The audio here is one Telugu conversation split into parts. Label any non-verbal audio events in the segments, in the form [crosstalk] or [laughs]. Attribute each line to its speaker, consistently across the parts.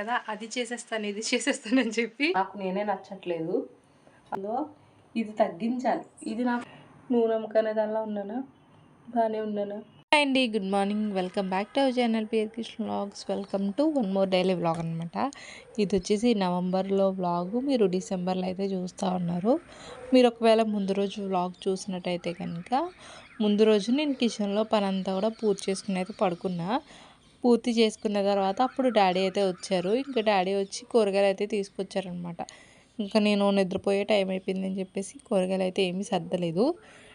Speaker 1: కదా అది చేసేస్తాను ఇది చేసేస్తానని చెప్పి. నాకు నేనే నచ్చట్లేదు. అందులో ఇది తగ్గించాలి. ఇది నాకు నూనె అమ్మకనే దానిలో ఉన్నానా? బాగానే ఉన్నానా? అండి good morning. Welcome back to our channel PR Krishna vlogs. Welcome to one more daily vlog అనమాట ఇది వచ్చేసి నవంబర్లో వ్లాగ్. మీరు డిసెంబర్లో అయితే చూస్తూ ఉన్నారు. మీరు ఒకవేళ ముందు రోజు వ్లాగ్ చూసినట్టయితే కనుక ముందు రోజు నేను కిచెన్లో పని అంతా కూడా పూర్తి చేసుకుని అయితే పడుకున్నా. పూర్తి చేసుకున్న తర్వాత అప్పుడు డాడీ అయితే వచ్చారు. ఇంకా డాడీ వచ్చి కూరగాయలు అయితే తీసుకొచ్చారనమాట ఇంకా నేను నిద్రపోయే టైం అయిపోయిందని చెప్పేసి కూరగాయలు అయితే ఏమీ సర్దలేదు.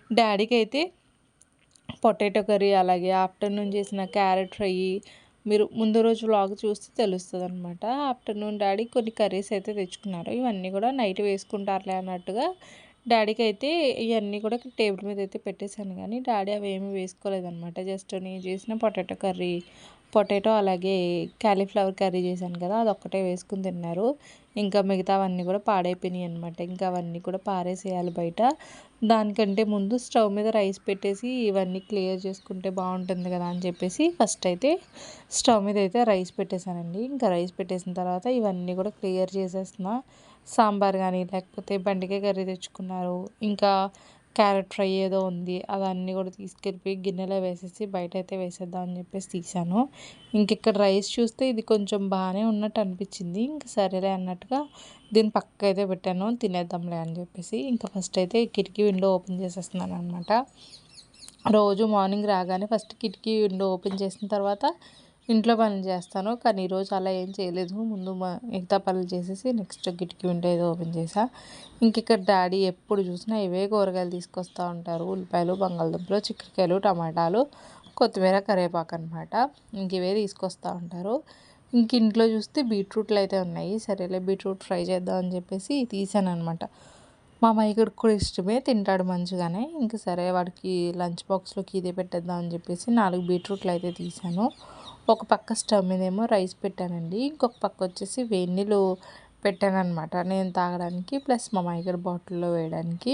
Speaker 1: డాడీకి అయితే పొటాటో కర్రీ అలాగే ఆఫ్టర్నూన్ చేసిన క్యారెట్ ఫ్రై మీరు ముందు రోజు వ్లాగ్ చూస్తే తెలుస్తుంది అనమాట ఆఫ్టర్నూన్ డాడీ కొన్ని కర్రీస్ అయితే తెచ్చుకున్నారు. ఇవన్నీ కూడా నైట్ వేసుకుంటారులే అన్నట్టుగా డాడీకి అయితే ఇవన్నీ కూడా టేబుల్ మీద అయితే పెట్టేశాను. కానీ డాడీ అవి ఏమీ వేసుకోలేదన్నమాట. జస్ట్ నేను చేసిన పొటాటో కర్రీ పొటాటో అలాగే క్యాలీఫ్లవర్ కర్రీ చేశాను కదా అది ఒక్కటే వేసుకుని తిన్నారు. ఇంకా మిగతావన్నీ కూడా పాడైపోయినాయి అనమాట ఇంకా అవన్నీ కూడా పారేసేయాలి బయట. దానికంటే ముందు స్టవ్ మీద రైస్ పెట్టేసి ఇవన్నీ క్లియర్ చేసుకుంటే బాగుంటుంది కదా అని చెప్పేసి ఫస్ట్ అయితే స్టవ్ మీద అయితే రైస్ పెట్టేశానండి. ఇంకా రైస్ పెట్టేసిన తర్వాత ఇవన్నీ కూడా క్లియర్ చేసేస్తున్నా. సాంబార్ కానీ లేకపోతే బండికాయ కర్రీ తెచ్చుకున్నారు. ఇంకా క్యారెట్ ఫ్రై ఏదో ఉంది అవన్నీ కూడా తీసుకెళ్ళిపోయి గిన్నెలో వేసేసి బయట అయితే వేసేద్దాం అని చెప్పేసి తీసాను ఇంక ఇక్కడ రైస్ చూస్తే ఇది కొంచెం బాగానే ఉన్నట్టు అనిపించింది. ఇంక సరేలే అన్నట్టుగా దీన్ని పక్క అయితే పెట్టాను తినేద్దాంలే అని చెప్పేసి ఇంకా ఫస్ట్ అయితే కిటికీ విండో ఓపెన్ చేసేస్తున్నాను అనమాట రోజు మార్నింగ్ రాగానే ఫస్ట్ కిటికీ విండో ఓపెన్ చేసిన తర్వాత ఇంట్లో పనులు చేస్తాను కానీ ఈరోజు అలా ఏం చేయలేదు. ముందు మా మిగతా పనులు చేసేసి నెక్స్ట్ కిటికీ విండో ఏదో ఓపెన్ చేసా. ఇంక ఇక్కడ డాడీ ఎప్పుడు చూసినా ఇవే కూరగాయలు తీసుకొస్తూ ఉంటారు. ఉల్లిపాయలు బంగాళదుంపలు చిక్కుడుకాయలు టమాటాలు కొత్తిమీర కరివేపాకు అనమాట ఇంక ఇవే తీసుకొస్తూ ఉంటారు. ఇంక ఇంట్లో చూస్తే బీట్రూట్లు అయితే ఉన్నాయి. సరేలే బీట్రూట్ ఫ్రై చేద్దాం అని చెప్పేసి తీసాను అనమాట మా మైకుడికి కూడా ఇష్టమే తింటాడు మంచిగానే. ఇంక సరే వాడికి లంచ్ బాక్స్లోకి ఇదే పెట్టేద్దాం అని చెప్పేసి నాలుగు బీట్రూట్లు అయితే తీసాను. ఒక పక్క స్టవ్ మీద ఏమో రైస్ పెట్టానండి. ఇంకొక పక్క వచ్చేసి వేడి నీళ్ళు పెట్టాను అనమాట నేను తాగడానికి ప్లస్ మా మైగర్ బాటిల్లో వేయడానికి.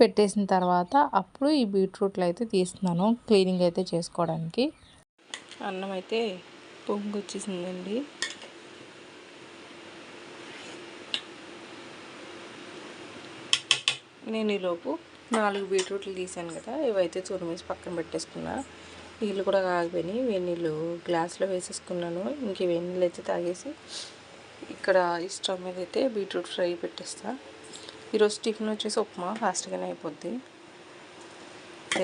Speaker 1: పెట్టేసిన తర్వాత అప్పుడు ఈ బీట్రూట్లు అయితే తీస్తున్నాను. క్లీనింగ్ అయితే చేసుకోవడానికి. అన్నం అయితే పొంగు వచ్చేసిందండి నేను ఈలోపు నాలుగు బీట్రూట్లు తీసాను కదా ఇవైతే తురిమేసి పక్కన పెట్టేసుకున్నా. నీళ్ళు కూడా కాగిపోయినాయి. వేడి నీళ్ళు గ్లాస్లో వేసేసుకున్నాను. ఇంక వేడి నీళ్ళు అయితే తాగేసి ఇక్కడ ఈ స్టవ్ మీద అయితే బీట్రూట్ ఫ్రై పెట్టేస్తా. ఈరోజు టిఫిన్ వచ్చేసి ఉప్మా. ఫాస్ట్గానే అయిపోద్ది.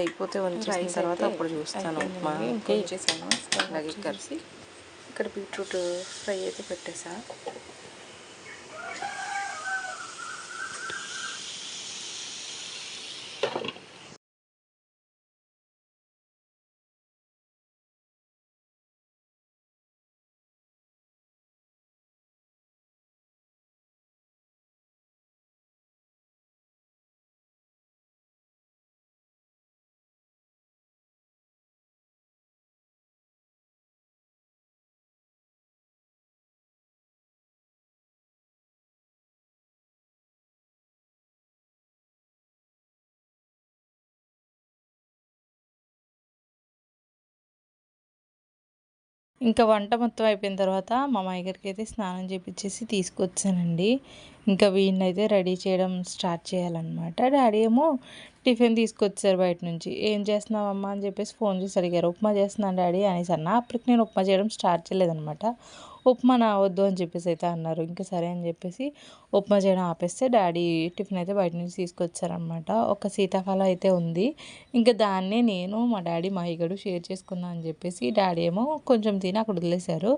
Speaker 1: అయిపోతే వంచేసిన తర్వాత అప్పుడు చూస్తాను ఉప్మా. ఇంకా ఇచ్చేసాను అలాగే కలిసి ఇక్కడ బీట్రూట్ ఫ్రై అయితే పెట్టేసా. ఇంకా వంట మొత్తం అయిపోయిన తర్వాత మా మాయగారికి అయితే స్నానం చేపించేసి తీసుకొచ్చానండి. ఇంకా వీడిని అయితే రెడీ చేయడం స్టార్ట్ చేయాలన్నమాట. డాడీ ఏమో టిఫిన్ తీసుకొచ్చారు బయట నుంచి. ఏం చేస్తున్నావమ్మా? అని చెప్పేసి ఫోన్ చేసి అడిగారు. ఉప్మా చేస్తున్నాను డాడీ అనేసి అన్న. అప్పటికి నేను ఉప్మా చేయడం స్టార్ట్ చేయలేదన్నమాట. ఉప్మా నా వద్దు అని చెప్పేసి అయితే అన్నారు. ఇంకా సరే అని చెప్పేసి ఉప్మా చేయడం ఆపేస్తే డాడీ టిఫిన్ అయితే బయట నుంచి తీసుకొచ్చారనమాట ఒక సీతాఫలం అయితే ఉంది. ఇంకా దాన్నే నేను మా డాడీ మా ఇగడు షేర్ చేసుకుందాం అని చెప్పేసి డాడీ ఏమో కొంచెం తిని అక్కడ వదిలేశారు.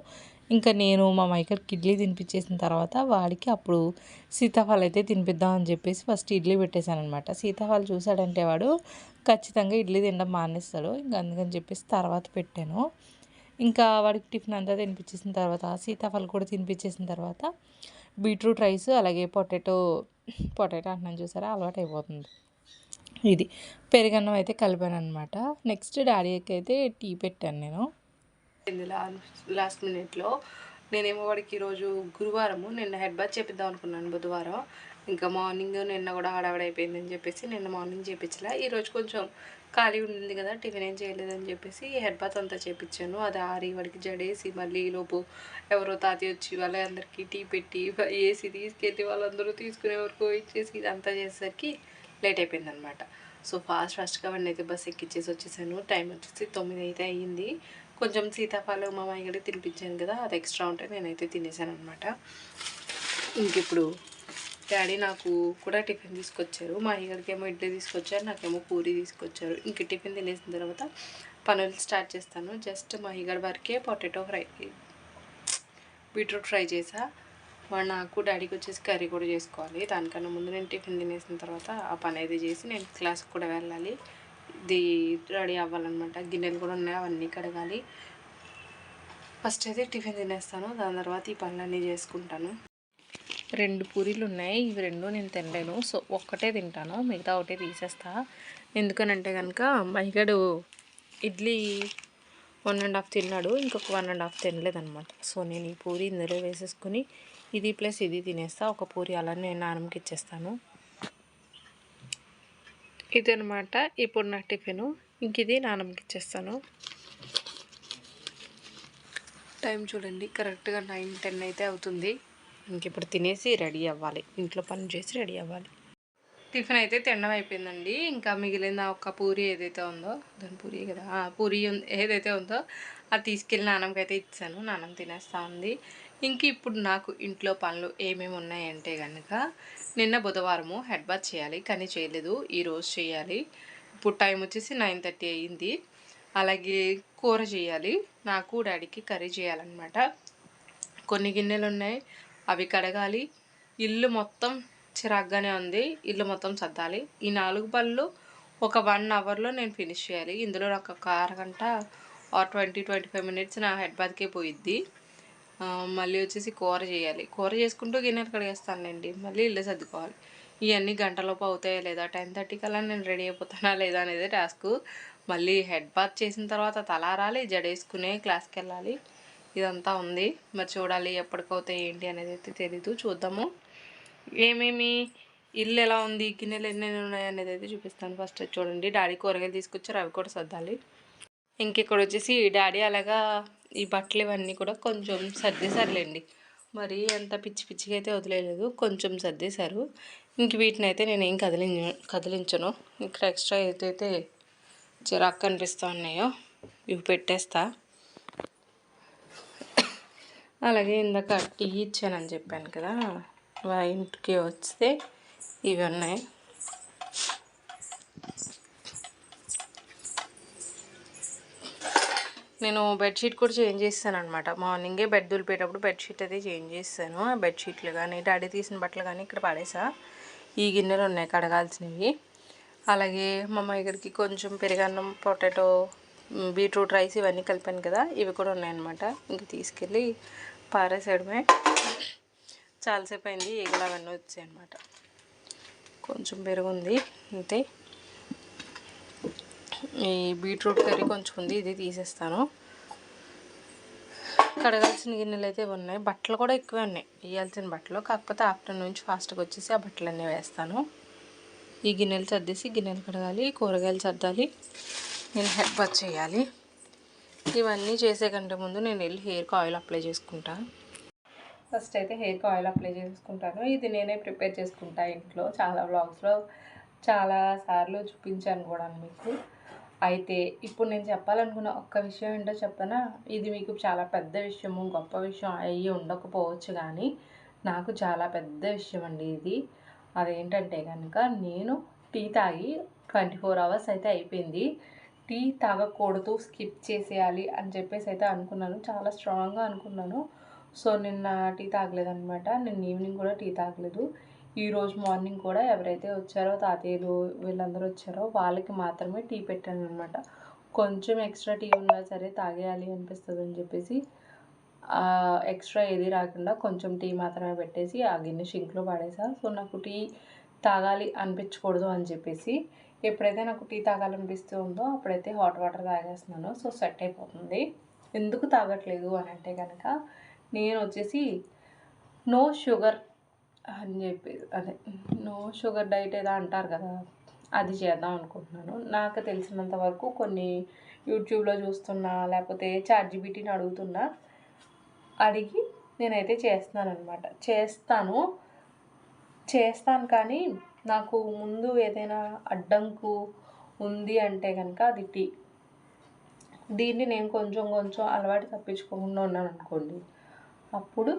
Speaker 1: ఇంకా నేను మా మైకర్కి ఇడ్లీ తినిపించేసిన తర్వాత వాడికి అప్పుడు సీతాఫలం అయితే తినిపిద్దాం అని చెప్పేసి ఫస్ట్ ఇడ్లీ పెట్టేశాను అనమాట సీతాఫలం చూసాడంటే వాడు ఖచ్చితంగా ఇడ్లీ తినడం మానేస్తాడు. ఇంకా అందుకని చెప్పేసి తర్వాత పెట్టాను. ఇంకా వాడికి టిఫిన్ అంతా తినిపించేసిన తర్వాత సీతాఫలం కూడా తినిపించేసిన తర్వాత బీట్రూట్ రైస్ అలాగే పొటాటో పొటాటో అంటున్నాను చూసారా అలవాటు అయిపోతుంది. ఇది పెరుగన్నం అయితే కలిపాను అనమాట నెక్స్ట్ డాడీకి అయితే టీ పెట్టాను నేను. లాస్ట్ మినిట్లో నేనేమో వాడికి ఈరోజు గురువారము నిన్న హెడ్ బాత్ చేపిద్దాం అనుకున్నాను బుధవారం. ఇంకా మార్నింగ్ నిన్న కూడా హడావిడి అయిపోయిందని చెప్పేసి నిన్న మార్నింగ్ చేపించలే ఈరోజు కొంచెం ఖాళీ ఉండింది కదా టిఫిన్ ఏం చేయలేదని చెప్పేసి హెడ్ బాత్ అంతా చేపించాను అది ఆరి వాడికి జడేసి మళ్ళీ లోపు ఎవరో తాతి వచ్చి వాళ్ళందరికీ టీ పెట్టి ఏసీ తీసుకెళ్ళి వాళ్ళందరూ తీసుకునే వరకు ఇచ్చేసి ఇదంతా చేసేసరికి లేట్ అయిపోయింది అనమాట సో ఫాస్ట్ ఫాస్ట్గా వాడిని అయితే బస్ ఎక్కిచ్చేసి వచ్చేసాను. టైం వచ్చేసి తొమ్మిది అయితే అయ్యింది. కొంచెం సీతాఫలం మా మామయ్యకి తినిపించాను కదా అది ఎక్స్ట్రా ఉంటే నేనైతే తినేసాను అనమాట ఇంక ఇప్పుడు డాడీ నాకు కూడా టిఫిన్ తీసుకొచ్చారు. మా అయ్యగారికి ఏమో ఇడ్లీ తీసుకొచ్చారు నాకేమో పూరి తీసుకొచ్చారు. ఇంక టిఫిన్ తినేసిన తర్వాత పనులు స్టార్ట్ చేస్తాను. జస్ట్ మా అయ్యగారి వరకే పొటాటో ఫ్రై బీట్రూట్ ఫ్రై చేసా. వాడు నాకు డాడీకి వచ్చేసి కర్రీ కూడా చేసుకోవాలి. దానికన్నా ముందు నేను టిఫిన్ తినేసిన తర్వాత ఆ పని అయితే చేసి నేను క్లాస్కి కూడా వెళ్ళాలి. ఇది రెడీ అవ్వాలన్నమాట. గిన్నెలు కూడా ఉన్నాయి అవన్నీ కడగాలి. ఫస్ట్ అయితే టిఫిన్ తినేస్తాను. దాని తర్వాత ఈ పనులన్నీ చేసుకుంటాను. రెండు పూరీలు ఉన్నాయి ఇవి రెండు నేను తినలేను. సో ఒక్కటే తింటాను. మిగతా ఒకటే తీసేస్తా. ఎందుకనంటే కనుక మైగడు ఇడ్లీ వన్ అండ్ హాఫ్ తిన్నాడు. ఇంకొక వన్ అండ్ హాఫ్ తినలేదనమాట సో నేను ఈ పూరి ఇందులో వేసేసుకుని ఇది ప్లస్ ఇది తినేస్తా. ఒక పూరి అలా నేను నాన్నకి ఇచ్చేస్తాను. ఇది అనమాట ఇప్పుడు నా టిఫిన్. ఇంక ఇది నానమ్మకి ఇచ్చేస్తాను. టైం చూడండి. కరెక్ట్గా నైన్ టెన్ అయితే అవుతుంది. ఇంక ఇప్పుడు తినేసి రెడీ అవ్వాలి. ఇంట్లో పని చేసి రెడీ అవ్వాలి. టిఫిన్ అయితే తినడం అయిపోయిందండి. ఇంకా మిగిలిన ఒక పూరి ఏదైతే ఉందో దాని పూరి కదా పూరి ఏదైతే ఉందో అది తీసుకెళ్ళి నాన్నమ్మకి అయితే ఇచ్చాను. నాన్నమ్మ తినేస్తా ఉంది. ఇంక ఇప్పుడు నాకు ఇంట్లో పనులు ఏమేమి ఉన్నాయంటే కనుక నిన్న బుధవారము హెడ్ బాత్ చేయాలి కానీ చేయలేదు. ఈరోజు చేయాలి. ఇప్పుడు టైం వచ్చేసి నైన్ థర్టీ అయ్యింది అలాగే కూర చేయాలి. నాకు డాడీకి కర్రీ చేయాలన్నమాట. కొన్ని గిన్నెలు ఉన్నాయి. అవి కడగాలి. ఇల్లు మొత్తం చిరాగ్గానే ఉంది. ఇల్లు మొత్తం సర్దాలి. ఈ నాలుగు పనులు ఒక వన్ అవర్లో నేను ఫినిష్ చేయాలి. ఇందులో నాకు ఒక అరగంట or twenty twenty five minutes నా హెడ్ బాత్కే పోయిద్ది. మళ్ళీ వచ్చేసి కూర చేయాలి. కూర చేసుకుంటూ గిన్నెలు కడిగేస్తానండి మళ్ళీ ఇల్లు సర్దుకోవాలి. ఇవన్నీ గంటలోపు అవుతాయా లేదా? టెన్ థర్టీ కల్లా నేను రెడీ అయిపోతానా లేదా అనేది టాస్క్. మళ్ళీ హెడ్ బాత్ చేసిన తర్వాత తలారాలి జడేసుకునే క్లాస్కి వెళ్ళాలి. ఇదంతా ఉంది. మరి చూడాలి ఎప్పటికవుతాయి ఏంటి అనేది అయితే తెలీదు. చూద్దాము. ఏమేమి ఇల్లు ఎలా ఉంది గిన్నెలు ఎన్ని ఉన్నాయి అనేది అయితే చూపిస్తాను. ఫస్ట్ చూడండి. డాడీ కూరగాయలు తీసుకొచ్చారు. అవి కూడా సర్దాలి. ఇంక ఇక్కడ వచ్చేసి డాడీ అలాగా ఈ బట్టలు ఇవన్నీ కూడా కొంచెం సర్దేశారులేండి. మరి అంత పిచ్చి పిచ్చిగా అయితే వదిలేదు కొంచెం సర్దేశారు. ఇంక వీటిని అయితే నేను ఏం కదిలి కదిలించను. ఇక్కడ ఎక్స్ట్రా ఏదైతే చిరాకు కనిపిస్తూ ఉన్నాయో ఇవి పెట్టేస్తా. అలాగే ఇందాక టీ ఇచ్చానని చెప్పాను కదా వా ఇంటికి వస్తే ఇవి ఉన్నాయి. నేను బెడ్షీట్ కూడా చేంజ్ చేస్తాను అనమాట మార్నింగే బెడ్ దులిపేటప్పుడు బెడ్షీట్ అది చేంజ్ చేస్తాను. ఆ బెడ్షీట్లు కానీ డాడీ తీసిన బట్టలు కానీ ఇక్కడ పడేసా. ఈ గిన్నెలు ఉన్నాయి కడగాల్సినవి. అలాగే మా ఇక్కడికి కొంచెం పెరుగన్నం పొటాటో బీట్రూట్ రైస్ ఇవన్నీ కలిపాను కదా ఇవి కూడా ఉన్నాయన్నమాట. ఇంక తీసుకెళ్ళి పారేసేయడమే చాలాసేపు అయింది ఈగలు అవన్నీ వచ్చాయి అనమాట కొంచెం పెరుగుంది అంతే. ఈ బీట్రూట్ కర్రీ కొంచెం ఉంది ఇది తీసేస్తాను. కడగాల్సిన గిన్నెలు అయితే ఉన్నాయి. బట్టలు కూడా ఎక్కువే ఉన్నాయి. వేయాల్సిన బట్టలు కాకపోతే ఆఫ్టర్నూన్ నుంచి ఫాస్ట్గా వచ్చేసి ఆ బట్టలన్నీ వేస్తాను. ఈ గిన్నెలు సర్దేసి గిన్నెలు కడగాలి కూరగాయలు సర్దాలి నేను హెడ్ బాత్ చేయాలి. ఇవన్నీ చేసే కంటే ముందు నేను వెళ్ళి హెయిర్కి ఆయిల్ అప్లై చేసుకుంటా. ఫస్ట్ అయితే హెయిర్కి ఆయిల్ అప్లై చేసుకుంటాను. ఇది నేనే ప్రిపేర్ చేసుకుంటా ఇంట్లో. చాలా బ్లాగ్స్లో చాలా సార్లు చూపించాను కూడా మీకు. అయితే ఇప్పుడు నేను చెప్పాలనుకున్న ఒక్క విషయం ఏంటో చెప్పనా? ఇది మీకు చాలా పెద్ద విషయము గొప్ప విషయం అయ్యి ఉండకపోవచ్చు కానీ నాకు చాలా పెద్ద విషయం అండి ఇది. అదేంటంటే కనుక నేను టీ తాగి ట్వంటీ ఫోర్ అవర్స్ అయితే అయిపోయింది. టీ తాగకూడదు స్కిప్ చేసేయాలి అని చెప్పేసి అయితే అనుకున్నాను. చాలా స్ట్రాంగ్గా అనుకున్నాను. సో నిన్న టీ తాగలేదనమాట నిన్న ఈవినింగ్ కూడా టీ తాగలేదు. ఈ రోజు మార్నింగ్ కూడా ఎవరైతే వచ్చారో తాతయ్యలు వీళ్ళందరూ వచ్చారో వాళ్ళకి మాత్రమే టీ పెట్టాను అనమాట కొంచెం ఎక్స్ట్రా టీ ఉన్నా సరే తాగేయాలి అనిపిస్తుంది అని చెప్పేసి ఎక్స్ట్రా ఏది రాకుండా కొంచెం టీ మాత్రమే పెట్టేసి ఆ గిన్నె షింక్లో పడేసా. సో నాకు టీ తాగాలి అనిపించకూడదు అని చెప్పేసి ఎప్పుడైతే నాకు టీ తాగాలనిపిస్తూ ఉందో అప్పుడైతే హాట్ వాటర్ తాగేస్తున్నాను. సో సెట్ అయిపోతుంది. ఎందుకు తాగట్లేదు అని అంటే కనుక నేను వచ్చేసి నో షుగర్ అని చెప్పి అదే నో షుగర్ డైట్ ఏదో అంటారు కదా అది చేద్దాం అనుకుంటున్నాను. నాకు తెలిసినంత వరకు కొన్ని యూట్యూబ్లో చూస్తున్నా లేకపోతే చాట్ జీబీటీని అడుగుతున్నా అడిగి నేనైతే చేస్తున్నాను అనమాట చేస్తాను. చేస్తాను కానీ నాకు ముందు ఏదైనా అడ్డంకు ఉంది అంటే కనుక అది టీ. దీన్ని నేను కొంచెం కొంచెం అలవాటు తప్పించుకోకుండా ఉన్నాను అనుకోండి. అప్పుడు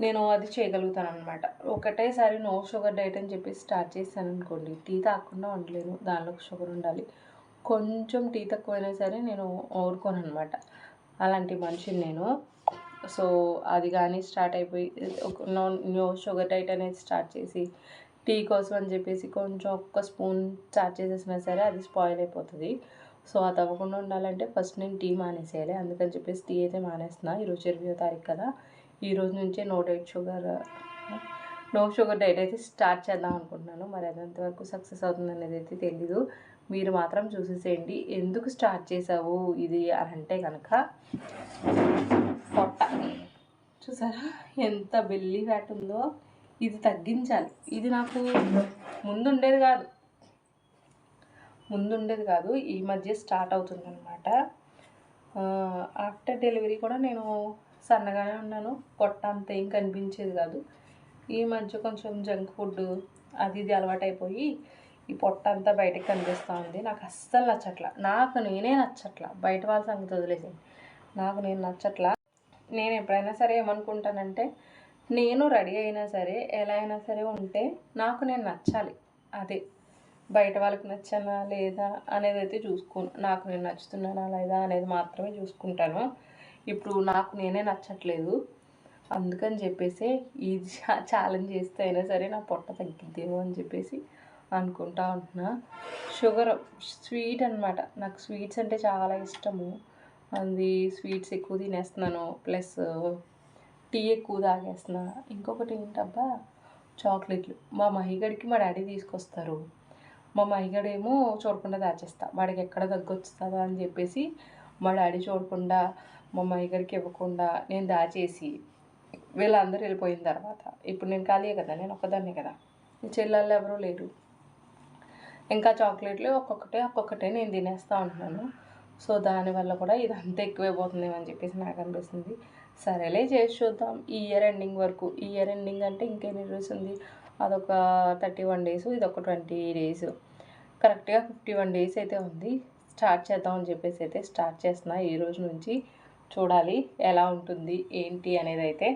Speaker 1: నేను అది చేయగలుగుతాను అనమాట ఒకటేసారి నో షుగర్ డైట్ అని చెప్పి స్టార్ట్ చేశాను అనుకోండి టీ తాకుండా ఉండలేను. దానిలో షుగర్ ఉండాలి. కొంచెం టీ తక్కువైనా సరే నేను ఊరుకోను అనమాట అలాంటి మనిషిని నేను. సో అది కానీ స్టార్ట్ అయిపోయి నో నో షుగర్ డైట్ అనేది స్టార్ట్ చేసి టీ కోసం అని చెప్పేసి కొంచెం ఒక్క స్పూన్ స్టార్ట్ చేసేసినా సరే అది స్పాయిల్ అయిపోతుంది. సో అది అవ్వకుండా ఉండాలంటే ఫస్ట్ నేను టీ మానేసేయాలి. అందుకని చెప్పేసి టీ అయితే మానేస్తున్నా. ఈరోజు ఇరవయో తారీఖు కదా. ఈ రోజు నుంచే no diet sugar no sugar diet అయితే స్టార్ట్ చేద్దాం అనుకుంటున్నాను. మరి అది ఎంతవరకు సక్సెస్ అవుతుంది అనేది అయితే తెలీదు. మీరు మాత్రం చూసేసేయండి. ఎందుకు స్టార్ట్ చేసావు ఇది అని అంటే కనుక పొట్ట. చూసారా? ఎంత బెల్లి ఫ్యాట్ ఉందో. ఇది తగ్గించాలి. ఇది నాకు ముందు ఉండేది కాదు. ముందు ఉండేది కాదు. ఈ మధ్య స్టార్ట్ అవుతుంది అనమాట ఆఫ్టర్ డెలివరీ కూడా నేను సన్నగానే ఉన్నాను. పొట్ట అంత ఏం కనిపించేది కాదు. ఈ మధ్య కొంచెం జంక్ ఫుడ్ అది ఇది అలవాటైపోయి ఈ పొట్ట అంతా బయటకు కనిపిస్తూ ఉంది. నాకు అస్సలు నచ్చట్లా. నాకు నేనే నచ్చట్లా. బయట వాళ్ళ సంగతి వదిలేసింది నాకు నేను నచ్చట్లా. నేను ఎప్పుడైనా సరే ఏమనుకుంటానంటే నేను రెడీ అయినా సరే ఎలా అయినా సరే ఉంటే నాకు నేను నచ్చాలి. అదే. బయట వాళ్ళకి నచ్చానా లేదా అనేది అయితే చూసుకోను. నాకు నేను నచ్చుతున్నానా లేదా అనేది మాత్రమే చూసుకుంటాను. ఇప్పుడు నాకు నేనే నచ్చట్లేదు. అందుకని చెప్పేసి ఈ ఛాలెంజ్ చేస్తే అయినా సరే నా పొట్ట తగ్గిద్దేమో అని చెప్పేసి అనుకుంటా ఉంటున్నా. షుగర్ స్వీట్ అనమాట నాకు స్వీట్స్ అంటే చాలా ఇష్టము. అది స్వీట్స్ ఎక్కువ తినేస్తున్నాను. ప్లస్ టీ ఎక్కువ తాగేస్తున్నా. ఇంకొకటి ఏంటబ్బా? చాక్లెట్లు. మా మహిగడికి మా డాడీ తీసుకొస్తారు. మా మహిగడేమో చూడకుండా దాచేస్తా. వాడికి ఎక్కడ తగ్గొస్తుందా అని చెప్పేసి మా డాడీ చూడకుండా మా మహిగడికి ఇవ్వకుండా నేను దాచేసి వీళ్ళందరూ వెళ్ళిపోయిన తర్వాత. ఇప్పుడు నేను ఖాళీ కదా నేను ఒక్కదాన్నే కదా. చెల్లెళ్ళు ఎవరూ లేరు. ఇంకా చాక్లెట్లు ఒక్కొక్కటే ఒక్కొక్కటే నేను తినేస్తూ ఉంటున్నాను. సో దానివల్ల కూడా ఇదంతా ఎక్కువైపోతుంది అని చెప్పేసి నాకు అనిపిస్తుంది. సరేలే చేసి చూద్దాం. ఈ ఇయర్ ఎండింగ్ వరకు. ఈ ఇయర్ ఎండింగ్ అంటే ఇంకెన్ని డేస్ ఉంది అదొక థర్టీ వన్ డేస్ ఇది ఒక ట్వంటీ డేస్ కరెక్ట్గా ఫిఫ్టీ వన్ డేస్ అయితే ఉంది. స్టార్ట్ చేద్దాం అని చెప్పేసి అయితే స్టార్ట్ చేస్తున్నా. ఈ రోజు నుంచి చూడాలి ఎలా ఉంటుంది ఏంటి అనేది అయితే.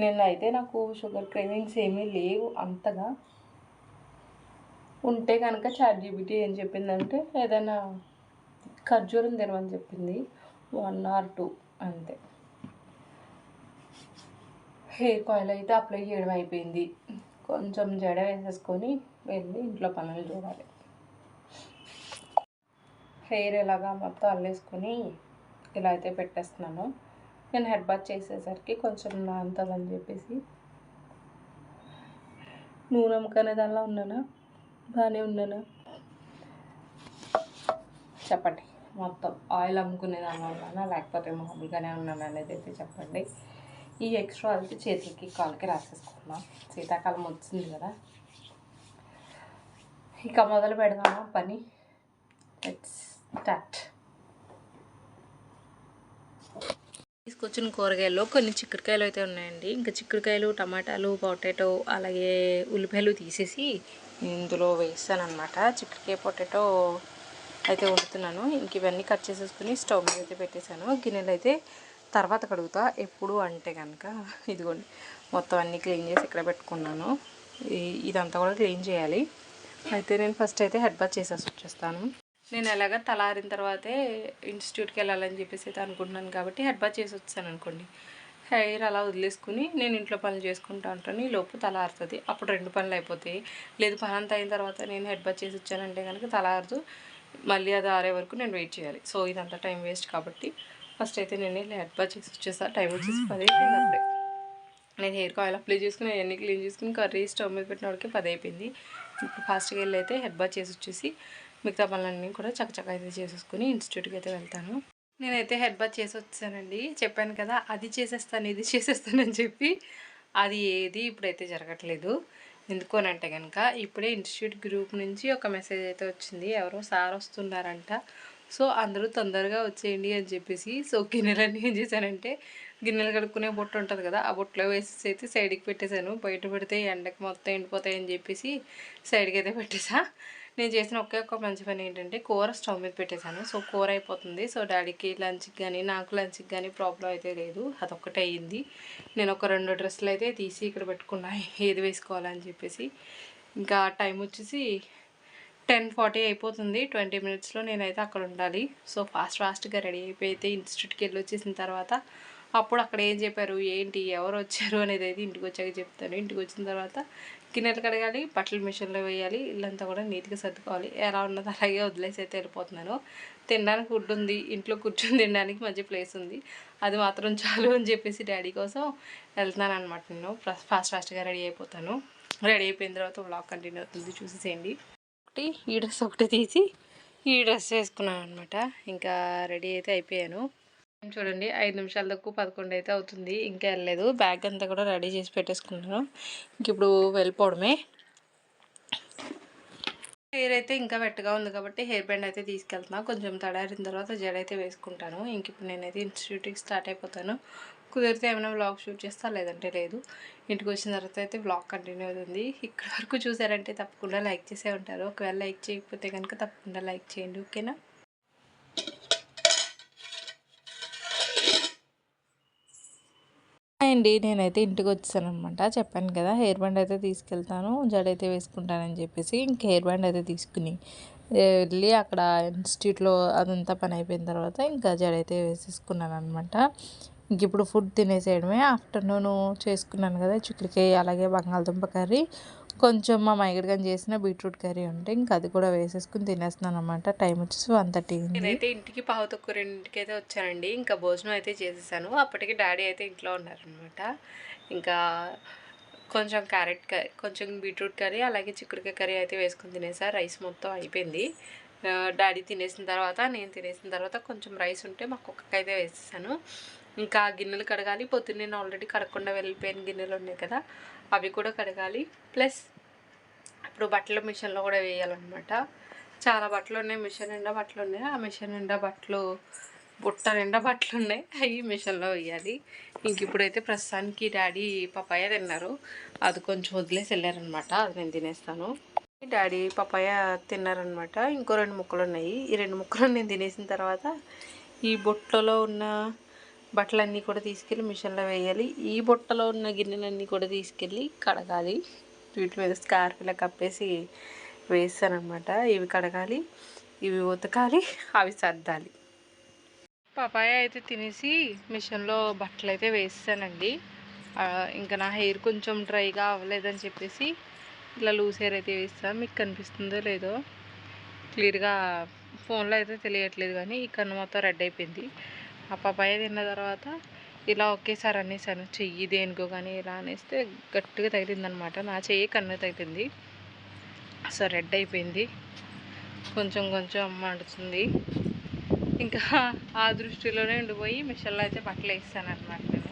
Speaker 1: నిన్న అయితే నాకు షుగర్ క్రేవింగ్స్ ఏమీ లేవు అంతగా. ఉంటే కనుక చాట్ జీబీటీ ఏం చెప్పిందంటే ఏదైనా ఖర్జూరం తినమని చెప్పింది. వన్ ఆర్ టూ అంతే. హెయిర్ కాయిల్ అయితే అప్లై చేయడం అయిపోయింది. కొంచెం జడ వేసేసుకొని వెళ్ళి ఇంట్లో పనులు చూడాలి. హెయిర్ ఎలాగా మొత్తం అల్లేసుకొని ఇలా అయితే పెట్టేస్తున్నాను. నేను హెడ్ బాత్ చేసేసరికి కొంచెం నాంతదని చెప్పేసి. నూనె అమ్ముకునే దానిలో ఉన్నానా? బాగానే ఉన్నానా? చెప్పండి. మొత్తం ఆయిల్ అమ్ముకునే ఉన్నానా లేకపోతే మామూలుగానే ఉన్నాను అనేది అయితే చెప్పండి. ఈ ఎక్స్ట్రా అయితే చేతులకి కాళ్ళకి రాసేసుకున్నాం. శీతాకాలం వచ్చింది కదా. ఇక మొదలు పెడదామా పని? లెట్స్ స్టార్ట్ తీసుకొచ్చిన కూరగాయల్లో కొన్ని చిక్కుడుకాయలు అయితే ఉన్నాయండి. ఇంకా చిక్కుడుకాయలు టమాటాలు పొటాటో అలాగే ఉల్లిపాయలు తీసేసి ఇందులో వేస్తాను అనమాట చిక్కుడుకాయ పొటాటో అయితే వండుతున్నాను. ఇంక ఇవన్నీ కట్ చేసేసుకుని స్టవ్ మీద అయితే పెట్టేశాను. గిన్నెలు అయితే తర్వాత కడుగుతా. ఎప్పుడు అంటే కనుక ఇదిగోండి. మొత్తం అన్నీ క్లీన్ చేసి ఇక్కడ పెట్టుకున్నాను. ఇదంతా కూడా క్లీన్ చేయాలి. అయితే నేను ఫస్ట్ అయితే హెడ్ బాత్ చేసేసి వచ్చేస్తాను. నేను ఎలాగ తలారిన తర్వాతే ఇన్స్టిట్యూట్కి వెళ్ళాలని చెప్పేసి అయితే అనుకుంటున్నాను కాబట్టి హెడ్ బాత్ చేసి వచ్చాను అనుకోండి. హెయిర్ అలా వదిలేసుకుని నేను ఇంట్లో పనులు చేసుకుంటా ఉంటాను. ఈ లోపు తలారుతుంది. అప్పుడు రెండు పనులు అయిపోతాయి. లేదు పని అంతా అయిన తర్వాత నేను హెడ్ బాత్ చేసి వచ్చానంటే కనుక తలారదు. మళ్ళీ అది ఆరే వరకు నేను వెయిట్ చేయాలి. సో ఇదంతా టైం వేస్ట్ కాబట్టి ఫస్ట్ అయితే నేను వెళ్ళి హెడ్ బాత్ చేసి వచ్చేసా. టైం వచ్చేసి పది అయిపోయింది అప్పుడే. నేను హెయిర్ ఆయిల్ అప్లై చేసుకుని అవన్నీ క్లీన్ చేసుకుని కర్రీ స్టవ్ మీద పెట్టిన వాడికి పది అయిపోయింది. ఇప్పుడు ఫాస్ట్గా వెళ్ళి అయితే హెడ్ బాత్ చేసి వచ్చేసి మిగతా పనులన్నీ కూడా చక్కచక్క అయితే చేసేసుకుని ఇన్స్టిట్యూట్కి అయితే వెళ్తాను. నేనైతే హెడ్ బాత్ చేసి వచ్చానండి. చెప్పాను కదా అది చేసేస్తాను ఇది చేసేస్తానని చెప్పి. అది ఏది ఇప్పుడైతే జరగట్లేదు. ఎందుకు అని అంటే కనుక ఇప్పుడే ఇన్స్టిట్యూట్ గ్రూప్ నుంచి ఒక మెసేజ్ అయితే వచ్చింది. ఎవరో సార్ వస్తున్నారంట. సో అందరూ తొందరగా వచ్చేయండి అని చెప్పేసి సో గిన్నెలన్నీ ఏం చేశానంటే గిన్నెలు కడుక్కునే బొట్టు ఉంటుంది కదా ఆ బొట్టులో వేసేసి అయితే సైడ్కి పెట్టేశాను. బయట పెడితే ఎండకి మొత్తం ఎండిపోతాయని చెప్పేసి సైడ్కి అయితే పెట్టేసా. నేను చేసిన ఒకే ఒక్క మంచి పని ఏంటంటే కూర స్టవ్ మీద పెట్టేశాను. సో కూర అయిపోతుంది. సో డాడీకి లంచ్కి కానీ నాకు లంచ్కి కానీ ప్రాబ్లం అయితే లేదు. అదొక్కటే అయ్యింది నేను ఒక రెండు డ్రెస్సులు అయితే తీసి ఇక్కడ పెట్టుకున్నా. ఏది వేసుకోవాలని చెప్పేసి. ఇంకా టైం వచ్చేసి టెన్ ఫార్టీ అయిపోతుంది. ట్వంటీ మినిట్స్లో నేనైతే అక్కడ ఉండాలి. సో ఫాస్ట్ ఫాస్ట్గా రెడీ అయిపోయి అయితే ఇన్స్టిట్యూట్కి వెళ్ళి వచ్చేసిన తర్వాత అప్పుడు అక్కడ ఏం చెప్పారు? ఏంటి? ఎవరు వచ్చారు? అనేది అయితే ఇంటికి వచ్చాక చెప్తాను. ఇంటికి వచ్చిన తర్వాత గిన్నెలు కడగాలి బట్టలు మిషన్లో వేయాలి ఇల్లంతా కూడా నీట్గా సర్దుకోవాలి. ఎలా ఉన్నది అలాగే వదిలేసి అయితే వెళ్ళిపోతున్నాను. తినడానికి ఫుడ్ ఉంది. ఇంట్లో కూర్చొని తినడానికి మంచి ప్లేస్ ఉంది. అది మాత్రం చాలు అని చెప్పేసి డాడీ కోసం వెళ్తున్నాను అనమాట నేను. ఫాస్ట్ ఫాస్ట్గా రెడీ అయిపోతాను. రెడీ అయిపోయిన తర్వాత బ్లాగ్ కంటిన్యూ అవుతుంది. చూసేసేయండి. ఒకటి ఈ డ్రెస్ ఒకటి తీసి ఈ డ్రెస్ వేసుకున్నాను అనమాట ఇంకా రెడీ అయితే అయిపోయాను. చూడండి ఐదు నిమిషాల తక్కువ పదకొండు అయితే అవుతుంది. ఇంకా వెళ్ళలేదు. బ్యాగ్ అంతా కూడా రెడీ చేసి పెట్టేసుకున్నాను. ఇంక ఇప్పుడు వెళ్ళిపోవడమే. హెయిర్ అయితే ఇంకా వెట్టగా ఉంది కాబట్టి హెయిర్ బ్యాండ్ అయితే తీసుకెళ్తున్నా. కొంచెం తడారిన తర్వాత జడ అయితే వేసుకుంటాను. ఇంక ఇప్పుడు నేనైతే ఇన్స్టిట్యూట్కి స్టార్ట్ అయిపోతాను. కుదిరితే ఏమైనా బ్లాగ్ షూట్ చేస్తా లేదంటే లేదు. ఇంటికి వచ్చిన తర్వాత అయితే బ్లాగ్ కంటిన్యూ అవుతుంది. ఇక్కడ వరకు చూసారంటే తప్పకుండా లైక్ చేసే ఉంటారు. ఒకవేళ లైక్ చేయకపోతే కనుక తప్పకుండా లైక్ చేయండి. ఓకేనా? అండి నేనైతే ఇంటికి వచ్చాను అనమాట చెప్పాను కదా హెయిర్ బ్యాండ్ అయితే తీసుకెళ్తాను జడ అయితే వేసుకుంటానని చెప్పేసి ఇంక హెయిర్ బ్యాండ్ అయితే తీసుకుని వెళ్ళి అక్కడ ఇన్స్టిట్యూట్లో అదంతా పని అయిపోయిన తర్వాత ఇంకా జడ అయితే వేసేసుకున్నాను అనమాట ఇంక ఇప్పుడు ఫుడ్ తినేసేయడమే. ఆఫ్టర్నూన్ చేసుకున్నాను కదా చిక్కుడికాయ అలాగే బంగాళదుంప కర్రీ. కొంచెం మా మైగడికని చేసిన బీట్రూట్ కర్రీ ఉంటే ఇంకా అది కూడా వేసేసుకుని తినేస్తున్నాను అనమాట టైం వచ్చేసి వన్ థర్టీ నేనైతే ఇంటికి పావు తక్కువ రెండింటికి అయితే వచ్చానండి. ఇంకా భోజనం అయితే చేసేసాను. అప్పటికి డాడీ అయితే ఇంట్లో ఉన్నారనమాట ఇంకా కొంచెం క్యారెట్ కర్రీ కొంచెం బీట్రూట్ కర్రీ అలాగే చిక్కుడుకాయ కర్రీ అయితే వేసుకుని తినేసా. రైస్ మొత్తం అయిపోయింది. డాడీ తినేసిన తర్వాత నేను తినేసిన తర్వాత కొంచెం రైస్ ఉంటే మా కుక్కకి అయితే వేసేసాను. ఇంకా గిన్నెలు కడగాలి. పొద్దున్న నేను ఆల్రెడీ కడగకుండా వెళ్ళిపోయిన. గిన్నెలు ఉన్నాయి కదా. అవి కూడా కడగాలి. ప్లస్ ఇప్పుడు బట్టల మిషన్లో కూడా వేయాలన్నమాట. చాలా బట్టలు ఉన్నాయి. మిషన్ నిండా బట్టలు ఉన్నాయి. ఆ మిషన్ నిండా బట్టలు బుట్ట నిండా బట్టలు ఉన్నాయి. అవి మిషన్లో వేయాలి. ఇంక ఇప్పుడైతే ప్రస్తుతానికి డాడీ పపాయ తిన్నారు. అది కొంచెం వదిలేసి వెళ్ళారనమాట అది నేను తినేస్తాను. డాడీ పపాయ తిన్నారనమాట ఇంకో రెండు ముక్కలు ఉన్నాయి. ఈ రెండు ముక్కలు నేను తినేసిన తర్వాత ఈ బుట్టలో ఉన్న బట్టలన్నీ కూడా తీసుకెళ్ళి మిషన్లో వేయాలి. ఈ బుట్టలో ఉన్న గిన్నెలన్నీ కూడా తీసుకెళ్ళి కడగాలి. వీటి మీద స్కార్ఫ్లా కప్పేసి వేస్తానమాట ఇవి కడగాలి ఇవి ఉతకాలి అవి సర్దాలి. పపాయ అయితే తినేసి మిషన్లో బట్టలు అయితే వేస్తానండి. ఇంకా నా హెయిర్ కొంచెం డ్రైగా అవ్వలేదని చెప్పేసి ఇలా లూజ్ హెయిర్ అయితే వేస్తాను మీకు కనిపిస్తుందో లేదో క్లియర్గా ఫోన్లో అయితే తెలియట్లేదు కానీ ఈ కన్ను మొత్తం రెడ్ అయిపోయింది. ఆ పపాయ తిన్న తర్వాత ఇలా ఒకేసారి అనేసాను. చెయ్యి దేనికో కానీ ఇలా అనేస్తే గట్టిగా తగిలిందనమాట. నా చెయ్యి కన్ను తగిలింది. సో రెడ్ అయిపోయింది. కొంచెం కొంచెం మండుతుంది ఇంకా ఆ దృష్టిలోనే ఉండిపోయి మిషన్లో అయితే బట్టలు వేస్తాను అనమాట నేను.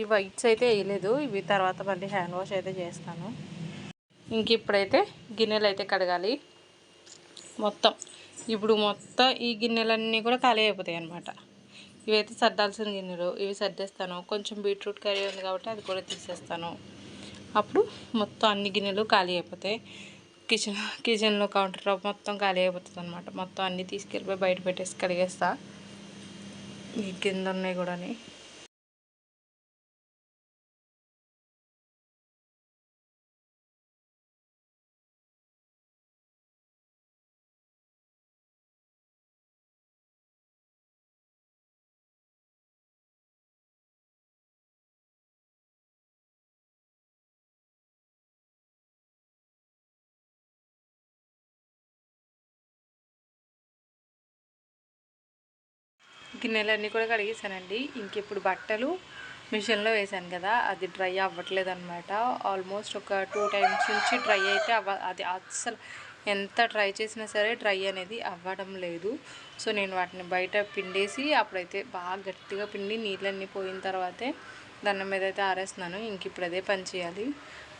Speaker 1: ఈ వైట్స్ అయితే వేయలేదు. ఇవి తర్వాత మళ్ళీ హ్యాండ్ వాష్ అయితే చేస్తాను. ఇంక ఇప్పుడైతే గిన్నెలు అయితే కడగాలి. మొత్తం. ఇప్పుడు మొత్తం ఈ గిన్నెలన్నీ కూడా ఖాళీ అయిపోతాయి అనమాట ఇవైతే సర్దాల్సిన గిన్నెలు. ఇవి సర్దేస్తాను. కొంచెం బీట్రూట్ కర్రీ ఉంది కాబట్టి అది కూడా తీసేస్తాను. అప్పుడు మొత్తం అన్ని గిన్నెలు ఖాళీ అయిపోతాయి. కిచెన్ కిచెన్లో కౌంటర్ టాప్ మొత్తం ఖాళీ అయిపోతుంది అనమాట మొత్తం అన్నీ తీసుకెళ్ళిపోయి బయట పెట్టేసి కడిగేస్తా. ఈ కింద ఉన్నాయి కూడా గిన్నెలన్నీ కూడా కడిగేసానండి ఇంకెప్పుడు బట్టలు మిషన్లో వేసాను కదా అది డ్రై అవ్వట్లేదు అనమాట ఆల్మోస్ట్ ఒక టూ టైమ్స్ నుంచి డ్రై అయితే అవ్వ అది అస్సలు ఎంత ట్రై చేసినా సరే డ్రై అనేది అవ్వడం లేదు. సో నేను వాటిని బయట పిండేసి అప్పుడైతే బాగా గట్టిగా పిండి నీళ్ళన్నీ పోయిన తర్వాతే దండం మీద అయితే ఆరేస్తున్నాను. ఇంక ఇప్పుడు అదే పని చేయాలి.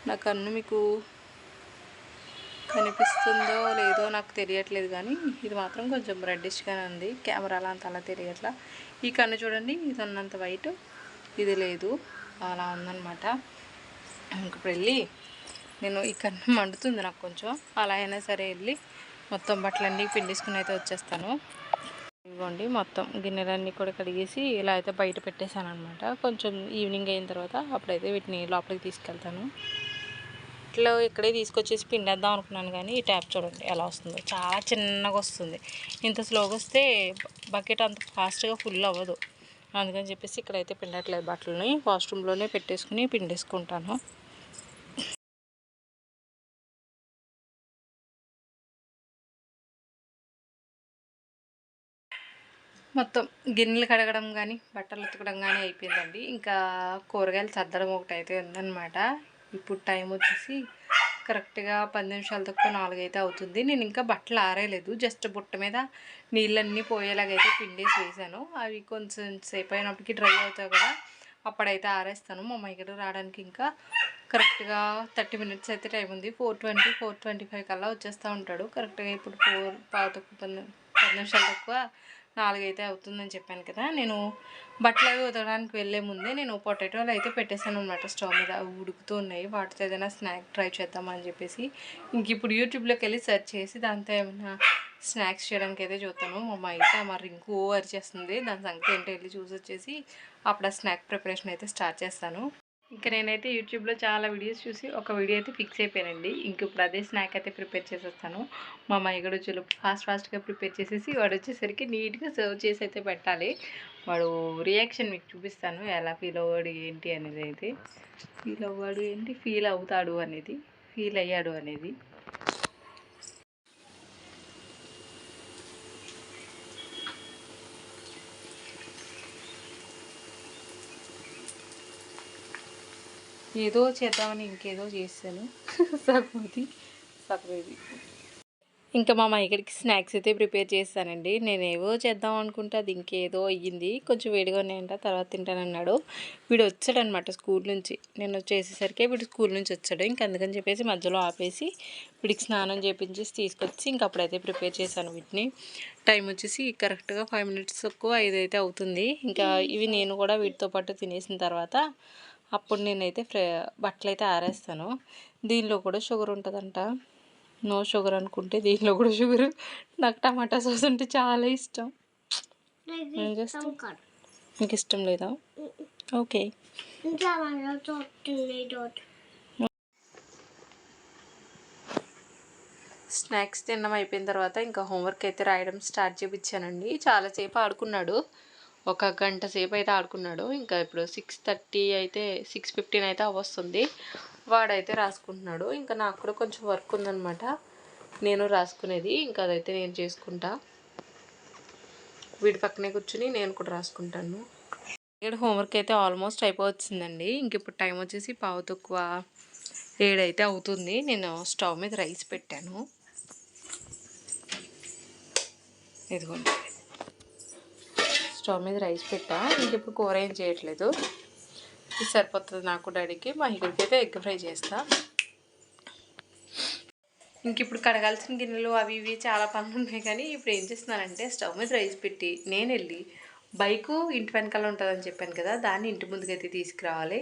Speaker 1: నా కన్ను మీకు కనిపిస్తుందో లేదో నాకు తెలియట్లేదు కానీ ఇది మాత్రం కొంచెం రెడ్డిష్గానే ఉంది. కెమెరాలో అంత అలా తెలియట్లా. ఈ కన్ను చూడండి ఇది ఉన్నంత వైట్ ఇది లేదు. అలా ఉందన్నమాట. ఇంకప్పుడు వెళ్ళి నేను ఈ కన్ను మండుతుంది నాకు కొంచెం. అలా అయినా సరే వెళ్ళి మొత్తం బట్టలన్నీ పిండేసుకుని అయితే వచ్చేస్తాను. ఇవ్వండి మొత్తం గిన్నెలన్నీ కూడా కడిగేసి ఇలా అయితే బయట పెట్టేశాను అనమాట కొంచెం ఈవినింగ్ అయిన తర్వాత అప్పుడైతే వీటిని లోపలికి తీసుకెళ్తాను. బట్టలు ఇక్కడే తీసుకొచ్చేసి పిండేద్దాం అనుకున్నాను కానీ ఈ ట్యాప్ చూడండి ఎలా వస్తుందో. చాలా చిన్నగా వస్తుంది. ఇంత స్లోగా వస్తే బకెట్ అంత ఫాస్ట్గా ఫుల్ అవ్వదు. అందుకని చెప్పేసి ఇక్కడైతే పిండట్లేదు బట్టలని. వాష్రూమ్లోనే పెట్టేసుకుని పిండేసుకుంటాను. మొత్తం గిన్నెలు కడగడం కానీ బట్టలు ఉతకడం కానీ అయిపోయిందండి. ఇంకా కూరగాయలు సర్దడం ఒకటి అయితే ఉందన్నమాట. ఇప్పుడు టైం వచ్చేసి కరెక్ట్గా పది నిమిషాల తక్కువ నాలుగైతే అవుతుంది. నేను ఇంకా బట్టలు ఆరేయలేదు జస్ట్ బుట్ట మీద నీళ్ళన్నీ పోయేలాగైతే పిండేసి వేసాను అవి కొంచెం సేపు అయినప్పటికీ డ్రై అవుతాయి కదా అప్పుడైతే ఆరేస్తాను. మా మైగడు రావడానికి ఇంకా కరెక్ట్గా థర్టీ మినిట్స్ అయితే టైం ఉంది. Four twenty four twenty five కల్లా వచ్చేస్తూ ఉంటాడు. కరెక్ట్గా ఇప్పుడు ఫోర్ పావు తక్కువ పది నిమిషాలు తక్కువ నాలుగైతే అవుతుందని చెప్పాను కదా నేను బట్టలు అవి ఉతకడానికి వెళ్ళే ముందే నేను పొటాటోలు అయితే పెట్టేశాను అనమాట స్టవ్ మీద. అవి ఉడుకుతూ ఉన్నాయి. వాటితో ఏదైనా స్నాక్ ట్రై చేద్దామని చెప్పేసి. ఇంక ఇప్పుడు యూట్యూబ్లోకి వెళ్ళి సెర్చ్ చేసి దాంతో ఏమైనా స్నాక్స్ చేయడానికి అయితే చూస్తాను. మా అమ్మ అయితే మా రింకు ఓవర్ చేస్తుంది దాని సంగతి ఏంటో వెళ్ళి చూసి వచ్చేసి అప్పుడు ఆ స్నాక్ ప్రిపరేషన్ అయితే స్టార్ట్ చేస్తాను. ఇంకా నేనైతే యూట్యూబ్లో చాలా వీడియోస్ చూసి ఒక వీడియో అయితే ఫిక్స్ అయిపోయానండి. ఇంక ఇప్పుడు అదే స్నాక్ అయితే ప్రిపేర్ చేసేస్తాను. మా మైగడు వచ్చి ఫాస్ట్ ఫాస్ట్గా ప్రిపేర్ చేసేసి వాడు వచ్చేసరికి నీట్గా సర్వ్ చేసి అయితే పెట్టాలి. వాడు రియాక్షన్ మీకు చూపిస్తాను ఎలా ఫీల్ అవ్వాడు ఏంటి అనేది. అయితే ఫీల్ అవ్వాడు ఏంటి? ఫీల్ అవుతాడు అనేది. ఫీల్ అయ్యాడు అనేది. ఏదో చేద్దామని ఇంకేదో చేస్తాను [laughs] సగమది సగమది ఇంకా మా మైగడికి స్నాక్స్ అయితే ప్రిపేర్ చేస్తానండి నేనేవో చేద్దాం అనుకుంటే అది ఇంకేదో అయ్యింది. కొంచెం వేడిగా ఉన్నాయంట తర్వాత తింటానన్నాడు. వీడు వచ్చాడనమాట స్కూల్ నుంచి. నేను చేసేసరికి వీడు స్కూల్ నుంచి వచ్చాడు. ఇంక అందుకని చెప్పేసి మధ్యలో ఆపేసి వీడికి స్నానం చేపించేసి తీసుకొచ్చి ఇంక అప్పుడైతే ప్రిపేర్ చేశాను వీటిని. టైం వచ్చేసి కరెక్ట్గా ఫైవ్ మినిట్స్ ఎక్కువ ఐదు అయితే అవుతుంది. ఇంకా ఇవి నేను కూడా వీటితో పాటు తినేసిన తర్వాత అప్పుడు నేనైతే ఫ్రె బట్టలు అయితే ఆరేస్తాను. దీనిలో కూడా షుగర్ ఉంటుందంట. నో షుగర్ అనుకుంటే దీనిలో కూడా షుగర్. నాకు టమాటా సాస్ అంటే చాలా ఇష్టం. ఏం చేస్తాం మీకు ఇష్టం లేదా? ఓకే. స్నాక్స్ తినడం అయిపోయిన తర్వాత ఇంకా హోంవర్క్ అయితే రాయడం స్టార్ట్ చేయించానండి చాలాసేపు ఆడుకున్నాడు. ఒక గంట సేపు అయితే ఆడుకున్నాడు. ఇంకా ఇప్పుడు సిక్స్ థర్టీ అయితే సిక్స్ ఫిఫ్టీన్ అయితే వస్తుంది వాడైతే రాసుకుంటున్నాడు. ఇంకా నాకు కూడా కొంచెం వర్క్ ఉందనమాట నేను రాసుకునేది. ఇంకా అదైతే నేను చేసుకుంటా. వీడి పక్కనే కూర్చుని నేను కూడా రాసుకుంటాను. ఇక్కడ హోంవర్క్ అయితే ఆల్మోస్ట్ అయిపోవచ్చిందండి. ఇంక ఇప్పుడు టైం వచ్చేసి పావు తక్కువ ఏడైతే అవుతుంది. నేను స్టవ్ మీద రైస్ పెట్టాను. ఇదిగోండి. స్టవ్ మీద రైస్ పెట్టా. ఇంక ఇప్పుడు కూర ఏం చేయట్లేదు. ఇది సరిపోతుంది నాకు డాడీకి. మా ఇక్కడికి అయితే ఎగ్ ఫ్రై చేస్తా. ఇంక ఇప్పుడు కడగాల్సిన గిన్నెలు అవి ఇవి చాలా పనులు ఉన్నాయి కానీ ఇప్పుడు ఏం చేస్తున్నానంటే స్టవ్ మీద రైస్ పెట్టి నేను వెళ్ళి బైకు ఇంటి వెనకాల ఉంటుందని చెప్పాను కదా దాన్ని ఇంటి ముందుకైతే తీసుకురావాలి.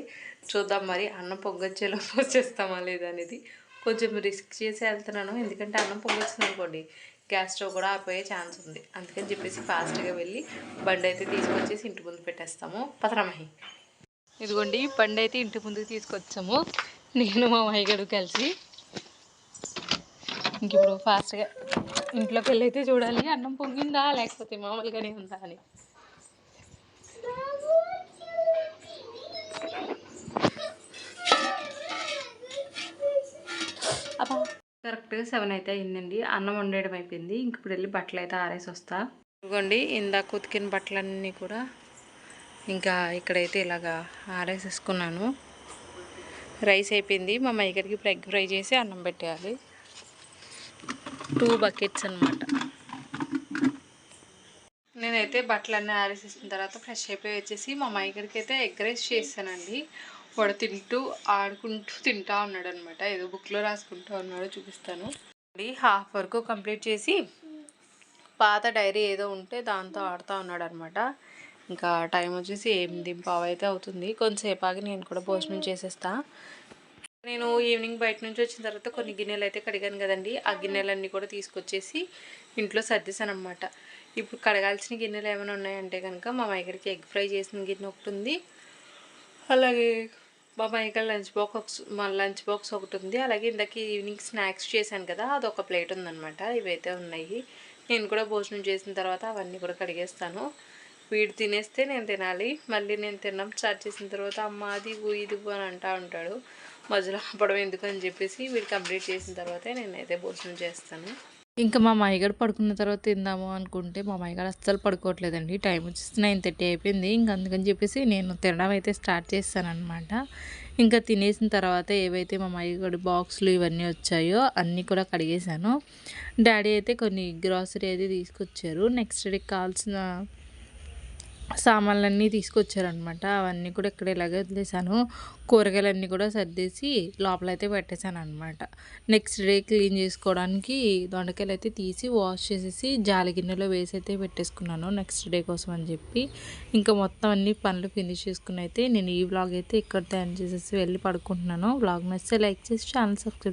Speaker 1: చూద్దాం మరి అన్నం పొంగొచ్చేలో వచ్చేస్తామా [laughs] లేదా అనేది కొంచెం రిస్క్ చేసి వెళ్తున్నాను. ఎందుకంటే అన్నం పొంగొచ్చింది అనుకోండి గ్యాస్ స్టవ్ కూడా ఆపోయే ఛాన్స్ ఉంది. అందుకని చెప్పేసి ఫాస్ట్గా వెళ్ళి బండి అయితే తీసుకొచ్చేసి ఇంటి ముందు పెట్టేస్తాము. పతరమహి ఇదిగోండి బండి అయితే ఇంటి ముందుకు తీసుకొచ్చాము. నేను మా మహిగడు కలిసి ఇంక ఇప్పుడు ఫాస్ట్గా ఇంట్లోకి వెళ్ళి అయితే చూడాలి. అన్నం పొంగిందా లేకపోతే మామూలుగానే ఉందా అని. కరెక్ట్గా సెవెన్ అయితే అయిందండి. అన్నం వండేయడం అయిపోయింది. ఇంక ఇప్పుడు వెళ్ళి బట్టలు అయితే ఆరేసి వస్తా. ఇదిగోండి ఇందాక ఉతికిన బట్టలన్నీ కూడా ఇంకా ఇక్కడైతే ఇలాగా ఆరేసేసుకున్నాను. రైస్ అయిపోయింది. మా మైగడికి ఇప్పుడు ఎగ్ ఫ్రై చేసి అన్నం పెట్టేయాలి. టూ బకెట్స్ అనమాట నేనైతే బట్టలన్నీ ఆరేసేసిన తర్వాత ఫ్రెష్ అయిపోయి వచ్చేసి మా మైగడికి అయితే ఎగ్ రైస్ చేశానండి వాడు తింటూ ఆడుకుంటూ తింటా ఉన్నాడు అనమాట ఏదో బుక్లో రాసుకుంటూ ఉన్నాడు చూపిస్తాను. హాఫ్ వరకు కంప్లీట్ చేసి పాత డైరీ ఏదో ఉంటే దాంతో ఆడుతూ ఉన్నాడు అనమాట ఇంకా టైం వచ్చేసి ఎనిమిది పావు అయితే అవుతుంది. కొంతసేపు ఆగి నేను కూడా భోజనం చేసేస్తా. నేను ఈవినింగ్ బయట నుంచి వచ్చిన తర్వాత కొన్ని గిన్నెలు అయితే కడిగాను కదండి. ఆ గిన్నెలన్నీ కూడా తీసుకొచ్చేసి ఇంట్లో సర్దేశాను అనమాట ఇప్పుడు కడగాల్సిన గిన్నెలు ఏమైనా ఉన్నాయంటే కనుక మా మైగడికి ఎగ్ ఫ్రై చేసిన గిన్నె ఒకటి ఉంది. అలాగే మా మైగడ్ లంచ్ బాక్స్ మా లంచ్ బాక్స్ ఒకటి ఉంది. అలాగే ఇందాక ఈవినింగ్ స్నాక్స్ చేశాను కదా అది ఒక ప్లేట్ ఉందన్నమాట. ఇవైతే ఉన్నాయి. నేను కూడా భోజనం చేసిన తర్వాత అవన్నీ కూడా కడిగేస్తాను. వీడు తినేస్తే నేను తినాలి. మళ్ళీ నేను తినడం స్టార్ట్ చేసిన తర్వాత అమ్మ అది ఇది అని అంటా ఉంటాడు. మధ్యలో ఆపడం ఎందుకు అని చెప్పేసి వీడు కంప్లీట్ చేసిన తర్వాతే నేనైతే భోజనం చేస్తాను. ఇంకా మా మాయగాడు పడుకున్న తర్వాత తిందాము అనుకుంటే మా మాయగాడు అస్సలు పడుకోవట్లేదండి. టైం వచ్చేసి నైన్ థర్టీ అయిపోయింది. ఇంకా అందుకని చెప్పేసి నేను తినడం అయితే స్టార్ట్ చేస్తానమాట ఇంకా తినేసిన తర్వాత ఏవైతే మా మాయగాడు బాక్సులు ఇవన్నీ వచ్చాయో అన్నీ కూడా కడిగేశాను. డాడీ అయితే కొన్ని గ్రాసరీ అయితే తీసుకొచ్చారు. నెక్స్ట్ డేకి కావాల్సిన సామాన్లన్నీ తీసుకొచ్చారనమాట అవన్నీ కూడా ఇక్కడ ఇలాగే వదిలేసాను కూరగాయలన్నీ కూడా సర్దేసి లోపలైతే పెట్టేశాను అనమాట నెక్స్ట్ డే క్లీన్ చేసుకోవడానికి దొండకాయలు అయితే తీసి వాష్ చేసేసి జాలి గిన్నెలో వేసి అయితే పెట్టేసుకున్నాను నెక్స్ట్ డే కోసం అని చెప్పి. ఇంకా మొత్తం అన్ని పనులు ఫినిష్ చేసుకుని అయితే నేను ఈ వ్లాగ్ అయితే ఇక్కడ తయారు చేసేసి వెళ్ళి పడుకుంటున్నాను. వ్లాగ్ నచ్చితే లైక్ చేసి ఛానల్ సబ్స్క్రైబ్